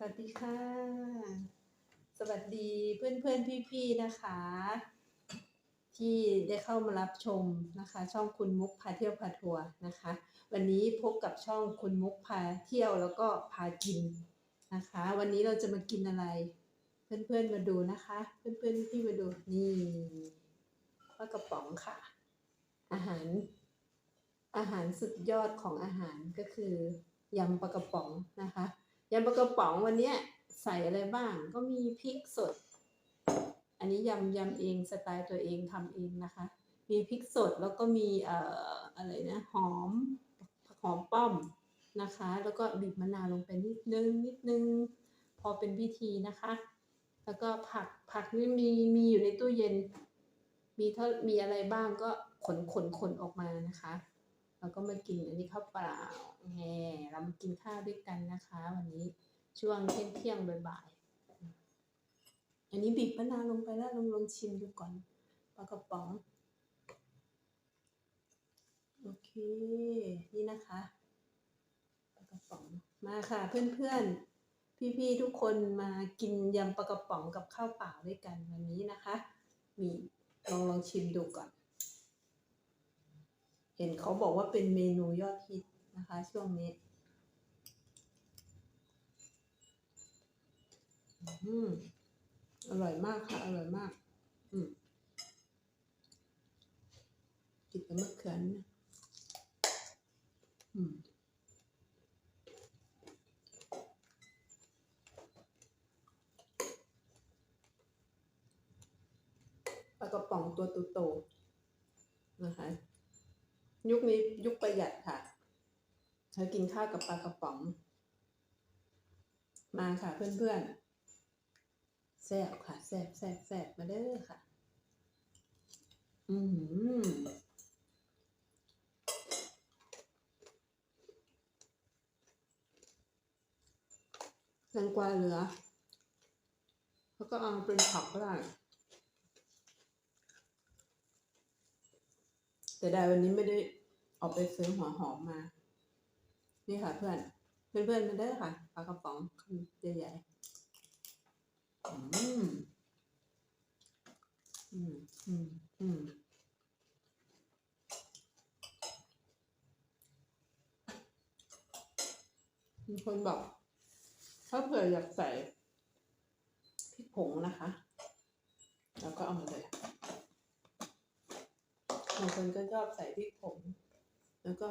สวัสดีค่ะ สวัสดีเพื่อนเพื่อนพี่พี่ๆนะคะ ที่ได้เข้ามารับชมนะคะ ช่องคุณมุกพาเที่ยวพาทัวร์นะคะ วันนี้พบกับช่องคุณมุกพาเที่ยวแล้วก็พากินนะคะ วันนี้เราจะมากินอะไร เพื่อนเพื่อนมาดูนะคะ เพื่อนเพื่อนพี่มาดูนี่ปลากระป๋องค่ะ อาหาร อาหารสุดยอดของอาหารก็คือยำปลากระป๋องนะคะ ยำปลากระป๋องวันนี้ใส่อะไรบ้าง ก็มีพริกสด อันนี้ยำยำเองสไตล์ตัวเองทำเองนะคะ มีพริกสดแล้วก็มีเอ่ออะไรนะหอมหอมป้อมนะคะ แล้วก็บีบมะนาวลงไปนิดนึงนิดนึง พอเป็นพิธีนะคะ แล้วก็ผักผักนี่มีมีอยู่ในตู้เย็น มีเท่ามีอะไรบ้างก็ขนขนขนออกมานะคะ แล้วก็มากินอันนี้ข้าวเปล่าแง่เรามากินข้าวด้วยกันนะคะ วันนี้ช่วงเที่ยงเที่ยงบ่ายๆอันนี้บีบมะนาวลงไปแล้วลองลองชิมดูก่อนปลากระป๋องโอเคนี่นะคะปลากระป๋องมาค่ะเพื่อนๆ พี่ๆทุกคนมากินยำปลากระป๋องกับข้าวเปล่าด้วยกันวันนี้นะคะ มีลองลองชิมดูก่อน เห็นเขาบอกว่าเป็นเมนูยอดฮิตนะคะ ช่วงนี้อืมอร่อยมากค่ะ อร่อยมาก อืมกินกับมะเขือนอืมปลากระป๋องตัวโตๆนะคะ ยุคนี้ยุคประหยัดค่ะเธอกินข้าวกับปลากระป๋อง มาค่ะเพื่อนๆแซ่บค่ะแซ่บแซ่บแซ่บมาเด้อค่ะ อือหือแตงกวาเหลือ แล้วก็เอามาเป็นผักก็ได้แต่ได้วันนี้ไม่ได้ ออกไปซื้อหัวหอมมา นี่ค่ะเพื่อน เพื่อนๆมาได้ค่ะปลากระป๋องคำใหญ่ๆอืมอืมอืมอืมมีคนบอกถ้าเผื่ออยากใส่พริกผงนะคะ แล้วก็เอามาเลยบางคนก็ชอบใส่พริกผง แล้วก็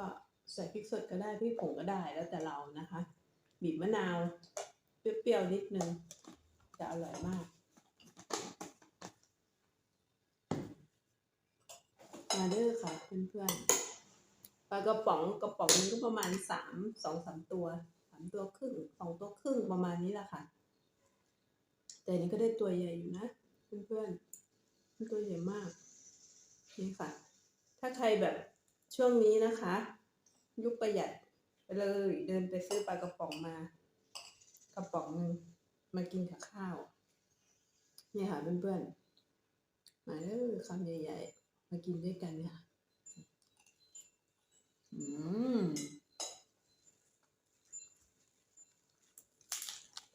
ใส่พริกสดก็ได้พริกผงก็ได้แล้วแต่เรานะคะ บีบมะนาวเปรี้ยวๆนิดนึง จะอร่อยมากมาเด้อค่ะเพื่อนๆปลากระป๋องกระป๋องนึงก็ประมาณสามสองสามตัวสามตัวครึ่งสองตัวครึ่งประมาณนี้แหละค่ะ แต่อันนี้ก็ได้ตัวใหญ่อยู่นะเพื่อนๆตัวใหญ่มากนี่ค่ะ ถ้าใครแบบ ช่วงนี้นะคะ ยุคประหยัดไปเลย เดินไปซื้อปลากระป๋องมากระป๋องหนึ่งมากินกับข้าว เนี่ยค่ะเพื่อนๆ มาเออคำใหญ่ๆ มากินด้วยกันเนี่ยค่ะอืม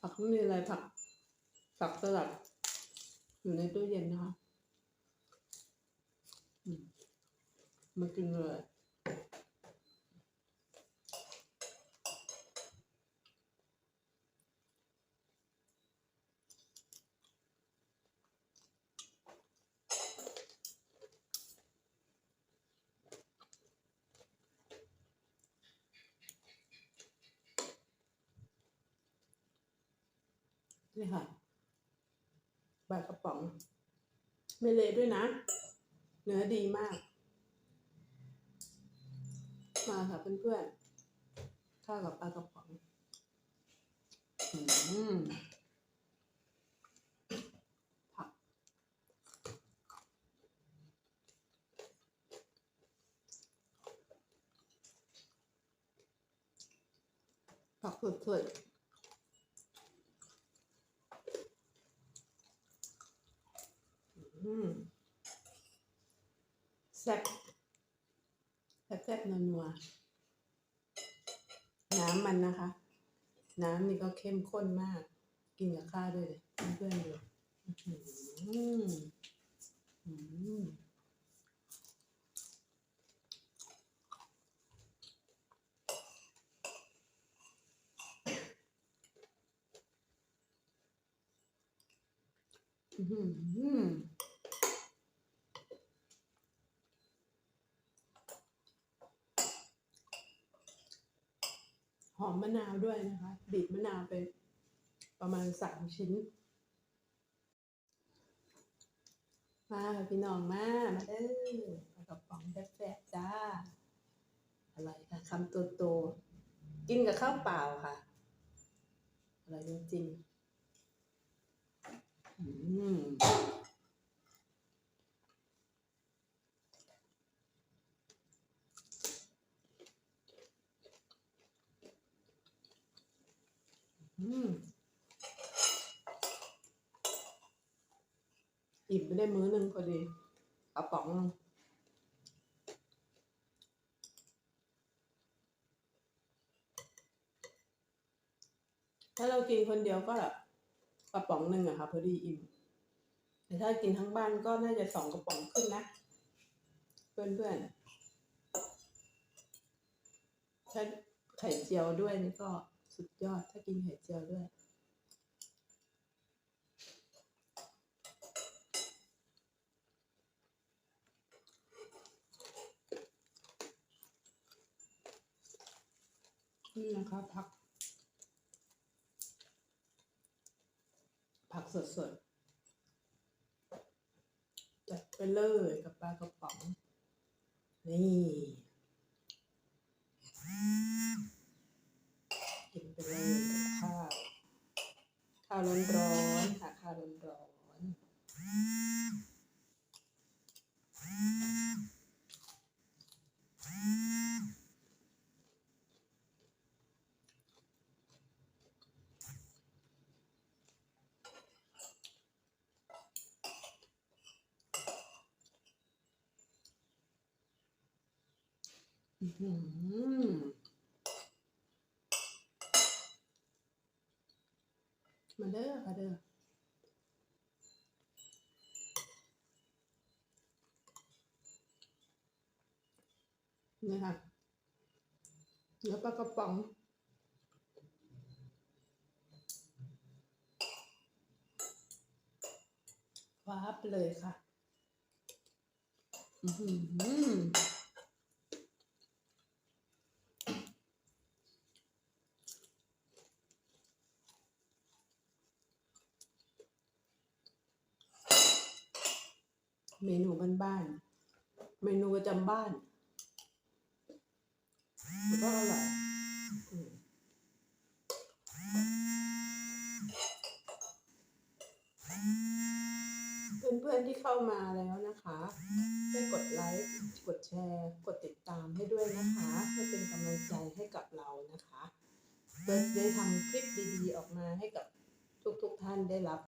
ผักไม่มีอะไรผักผักสลัดอยู่ในตู้เย็นนะคะ มากินเลยนี่ค่ะปลากระป๋อง ไม่เละด้วยนะ เนื้อดีมาก มาค่ะเพื่อนๆ ข้าวกับปลากระป๋องอืมผักผักสดๆอืมแซ่บ แซ่บๆ น้ำนี่ก็เข้มข้นมาก กินกับข้าวด้วยเลยเพื่อนๆดูอื้อหืออืมอื้อหือหอ มมะนาวด้วยนะคะ บีบมะนาวไปประมาณสามชิ้น มาพี่น้องมา มาเด้อปลากระป๋องแซ่บๆจ้าอร่อยค่ะคำโตๆกินกับข้าวเปล่าค่ะอร่อยจริงๆ อืม อืมอิ่มไปได้มื้อหนึ่งพอดีกระป๋องถ้าเรากินคนเดียวก็กระป๋องหนึ่งอะค่ะพอดีอิ่มแต่ถ้ากินทั้งบ้านก็น่าจะสองกระป๋องขึ้นนะ เพื่อนๆถ้าไข่เจียวด้วยนี่ก็ สุดยอดถ้ากินไข่เจียวด้วย นี่นะคะผัก ผักสดๆ จัดไปเลยกับปลากระป๋อง นี่ กินไปเลยกับข้าว ข้าวร้อนๆค่ะ ข้าวร้อนๆอื้อหือ มาเด้อค่ะเด้อนี่ค่ะเนื้อปลากระป๋องว้าบเลยค่ะ อือ เมนูบ้านๆ เมนูประจำบ้านแล้วก็อร่อยเพื่อนๆที่เข้ามาแล้วนะคะช่วยกดไลค์ กดแชร์ กดติดตามให้ด้วยนะคะ เพื่อเป็นกำลังใจให้กับเรานะคะเพื่อได้ทำคลิปดีๆ ออกมาให้กับทุกๆท่านได้รับ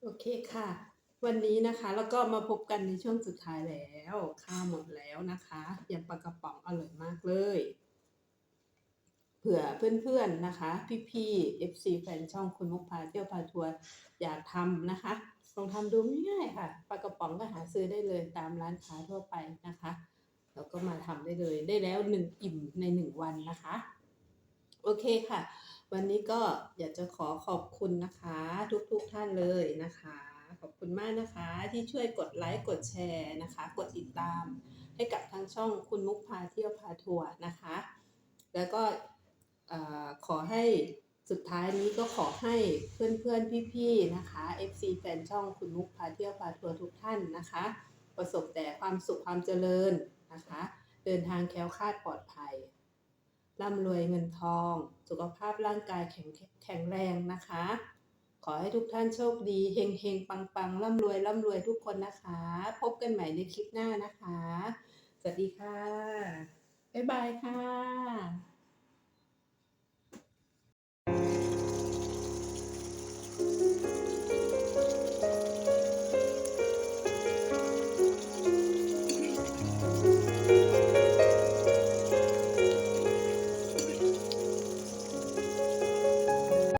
โอเคค่ะ วันนี้นะคะแล้วก็มาพบกันในช่วงสุดท้ายแล้วข้าวหมดแล้วนะคะยำปลากระป๋องอร่อยมากเลยเผื่อเพื่อนๆนะคะ พี่ๆ FC แฟนช่องคุณมุกพาเที่ยวพาทัวร์อยากทำนะคะลองทำดูง่ายๆค่ะปลากระป๋องก็หาซื้อได้เลยตามร้านค้าทั่วไปนะคะแล้วก็มาทำได้เลยได้แล้วหนึ่งอิ่มในหนึ่งวันนะคะ โอเคค่ะ วันนี้ก็อยากจะขอขอบคุณนะคะ ทุกๆท่านเลยนะคะ อบคุณมากนะคะที่ช่วยกดไลค์กดแชร์นะคะ กดติดตาม ให้กับทางช่องคุณมุกพาเที่ยวพาทัวร์นะคะ แล้วก็ขอให้สุดท้ายนี้ก็ขอให้เพื่อนๆ พี่ๆ นะคะ FC แฟนช่องคุณมุกพาเที่ยวพาทัวร์ทุกท่านนะคะ ประสบแต่ความสุขความเจริญนะคะ เดินทางแคล้วคลาดปลอดภัยร่ำรวยเงินทอง สุขภาพร่างกายแข็งแข็งแรงนะคะ ขอให้ทุกท่านโชคดีเฮงเฮงปังปังร่ำรวยร่ำรวยทุกคนนะคะ พบกันใหม่ในคลิปหน้านะคะ สวัสดีค่ะ บ๊ายบายค่ะ